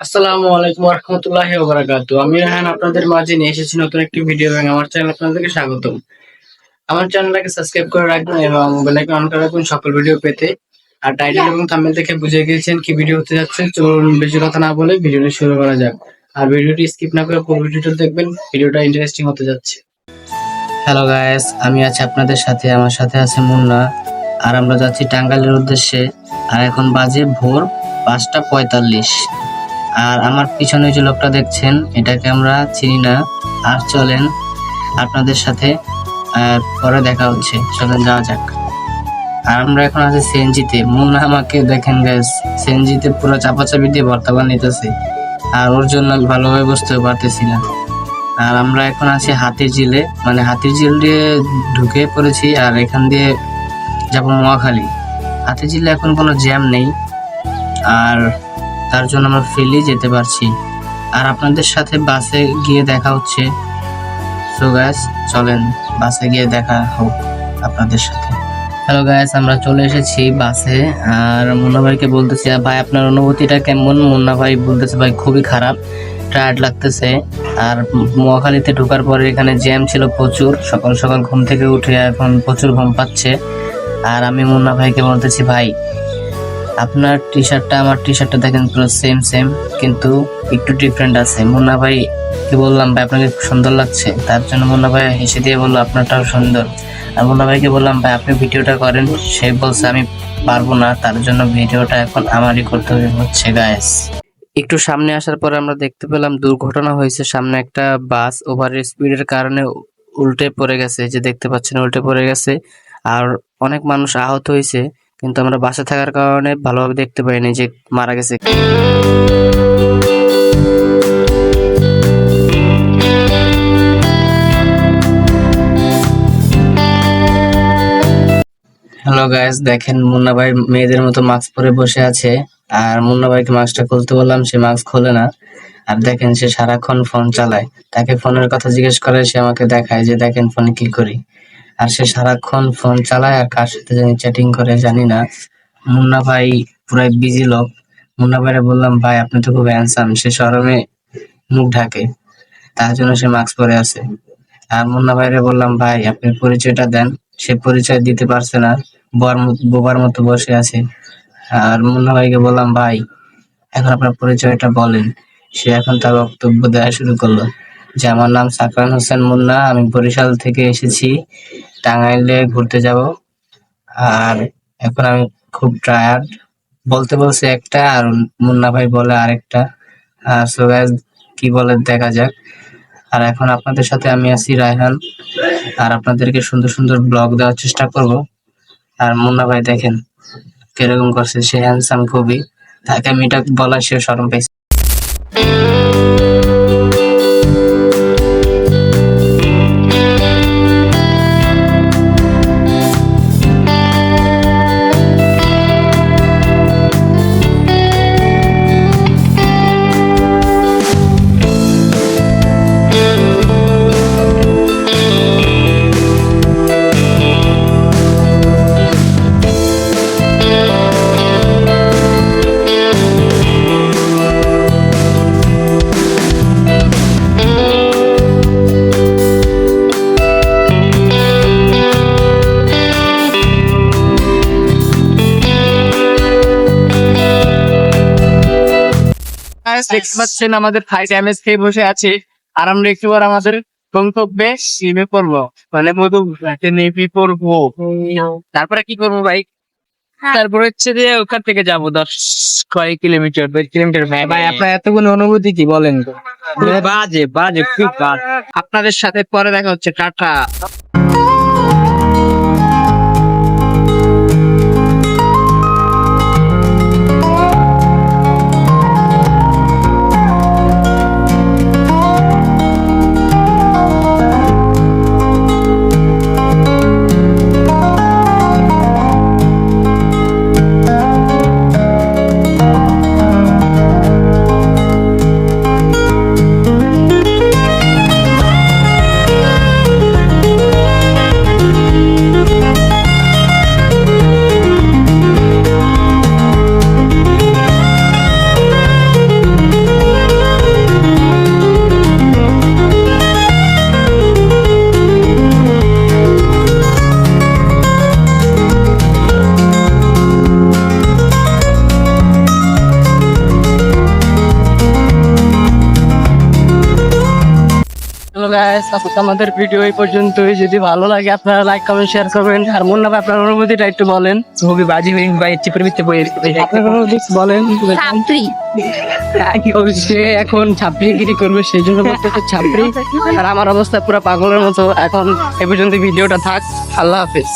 আসসালামু আলাইকুম রহমতুল্লাহ বারাকাতু আমি রাহান আপনাদের মাঝে নিয়ে এসেছি নতুন একটি ভিডিও এবং আমার চ্যানেল আপনাদেরকে স্বাগতম। আমার চ্যানেলটাকে সাবস্ক্রাইব করে রাখবেন এবং বেল আইকন অন করে রাখবেন সকল ভিডিও পেতে। আর টাইটেল এবং থাম্বনেল দেখে বুঝে গিয়েছেন কি ভিডিও হতে যাচ্ছে। চলুন বেশি কথা না বলে ভিডিওটি শুরু করা যাক। আর ভিডিওটি স্কিপ না করে পুরো ভিডিওটা দেখবেন ভিডিওটা ইন্টারেস্টিং হতে যাচ্ছে। হ্যালো গাইস আমি আছি আপনাদের সাথে, আমার সাথে আছে মুন্না। আর আমরা যাচ্ছি টাঙ্গাইলের উদ্দেশ্যে। আর এখন বাজে ভোর পাঁচটা পঁয়তাল্লিশ। আর আমার পিছনে যে লোকটা দেখছেন, এটাকে আমরা চিনি না। আর চলেন আপনাদের সাথে পরে দেখা হচ্ছে। চলেন, যাওয়া যাক। আর আমরা এখন আছি সিএনজিতে। মুন্না আমাকে দেখেন গ্যাস সিএনজিতে পুরো চাপাচাপি দিয়ে বর্তমান নিতেছে আর ওর জন্য ভালোভাবে বুঝতে পারতেছি না। আর আমরা এখন আছি হাতির ঝিলে। মানে হাতির ঝিল দিয়ে ঢুকে পড়েছি, আর এখান দিয়ে যাব মহাখালী। হাতির ঝিলে এখন কোনো জ্যাম নেই। আর তার জন্য আমরা ফ্রিলি যেতে পারছি। আর আপনাদের সাথে বাসে গিয়ে দেখা হচ্ছে। সো গ্যাস চলেন বাসে গিয়ে দেখা হোক আপনাদের সাথে। হ্যালো গ্যাস আমরা চলে এসেছি বাসে। আর মুন্না ভাইকে বলতেছি "আ, ভাই আপনার অনুভূতিটা কেমন? মুন্না ভাই বলতেছে ভাই খুবই খারাপ টায়ার্ড লাগতেছে। আর মহাখালীতে ঢোকার পরে এখানে জ্যাম ছিল প্রচুর। সকাল সকাল ঘুম থেকে উঠে এখন প্রচুর ঘুম পাচ্ছে। আর আমি মুন্না ভাইকে বলতেছি ভাই আপনার টি শার্টটা আমার টি শার্টটা দেখেন পুরো সেম সেম কিন্তু একটু ডিফারেন্ট আছে। মুন্না ভাই, কি বললাম ভাই, আপনাকে সুন্দর লাগছে। তার জন্য মুন্না ভাই হেসে দিয়ে বলল, আপনারটাও সুন্দর। আর মুন্না ভাইকে বললাম, ভাই, আপনি ভিডিওটা করেন, সে বলছে আমি পারব না, তার জন্য ভিডিওটা এখন আমারই করতে হচ্ছে গায়েস একটু সামনে আসার পরে আমরা দেখতে পেলাম, দুর্ঘটনা হয়েছে। সামনে একটা বাস ওভার স্পিডের কারণে উল্টে পড়ে গেছে। যে দেখতে পাচ্ছেন, উল্টে পড়ে গেছে। আর অনেক মানুষ আহত হয়েছে। কিন্তু আমরা বাসে থাকার কারণে ভালোভাবে দেখতে পাইনি যে মারা গেছে হ্যালো গাইস দেখেন মুন্না ভাই মেয়েদের মতো মাস্ক পরে বসে আছে। আর মুন্না ভাইকে মাস্কটা খুলতে বললাম, সে মাস্ক খোলে না। আর দেখেন সে সারাক্ষণ ফোন চালায়। তাকে ফোনের কথা জিজ্ঞেস করে, সে আমাকে দেখায় যে, দেখেন ফোনে কি করি? আর সে সারাক্ষণ ফোন চালায় আর কার সাথে জানি চ্যাটিং করে জানি না। মুন্না ভাই পুরাই বিজি লোক। মুন্না ভাইরে বললাম, ভাই, আপনি তো খুব হ্যান্ডসাম সে শরমে মুখ ঢাকে। তার জন্য সে মাস্ক পরে আছে। আর মুন্না ভাইরে বললাম, ভাই, আপনি পরিচয়টা দেন। সে পরিচয় দিতে পারছে না বোবার মতো বোবার মতো বসে আছে। আর মুন্না ভাইকে বললাম, ভাই, এখন আপনার পরিচয়টা বলেন। সে এখন তার বক্তব্য দেওয়া শুরু করল। যে আমার নাম সাকরান হোসেন মুন্না আমি বরিশাল থেকে এসেছি টাঙ্গাইলে ঘুরতে যাব। আর এখন আমি খুব টায়ার্ড বলতে বলছে একটা আর মুন্না ভাই বলে আরেকটা। আর সো guys, কি বলে দেখা যাক। আর এখন আপনাদের সাথে আমি আছি রায়হান। আর আপনাদেরকে সুন্দর সুন্দর ব্লগ দেওয়ার চেষ্টা করব। আর মুন্না ভাই দেখেন কীরকম করছে। সে হ্যান্ডসাম খুবই। তাকে আমি এটা বলা সে শরম পেয়েছে Guys, দেখতে পাচ্ছেন আমাদের ফাইট ড্যামেজ খেয়ে বসে আছে। আর আমরা একটু পর আমাদের গন্তব্যে নেমে পড়ব। মানে মধু নেমে পড়ব। তারপরে কি করব ভাই? তারপর হচ্ছে যে ওখান থেকে যাব দশ কয়েক কিলোমিটার দশ কিলোমিটার। ভাই ভাই আপনার এতগুলো অনুভূতি কি বলেন তো? বাজে বাজে খুব বাজে। আপনাদের সাথে পরে দেখা হচ্ছে টাটা। আজকে আমাদের ভিডিও এই পর্যন্তই। যদি ভালো লাগে আপনারা লাইক কমেন্ট শেয়ার করবেন। আর মুন্না ভাই আপনার অনুভূতিটা একটু বলেন। ছবি বাজি হয়ে ভাই ইচ্ছে ভিতরে বই বলেন। সে এখন ছাপড়িগিরি করবে সেই জন্য বলতেছে ছাপড়ি। আর আমার অবস্থা পুরো পাগলের মতো। এখন এ পর্যন্ত ভিডিওটা থাক। আল্লাহ হাফেজ।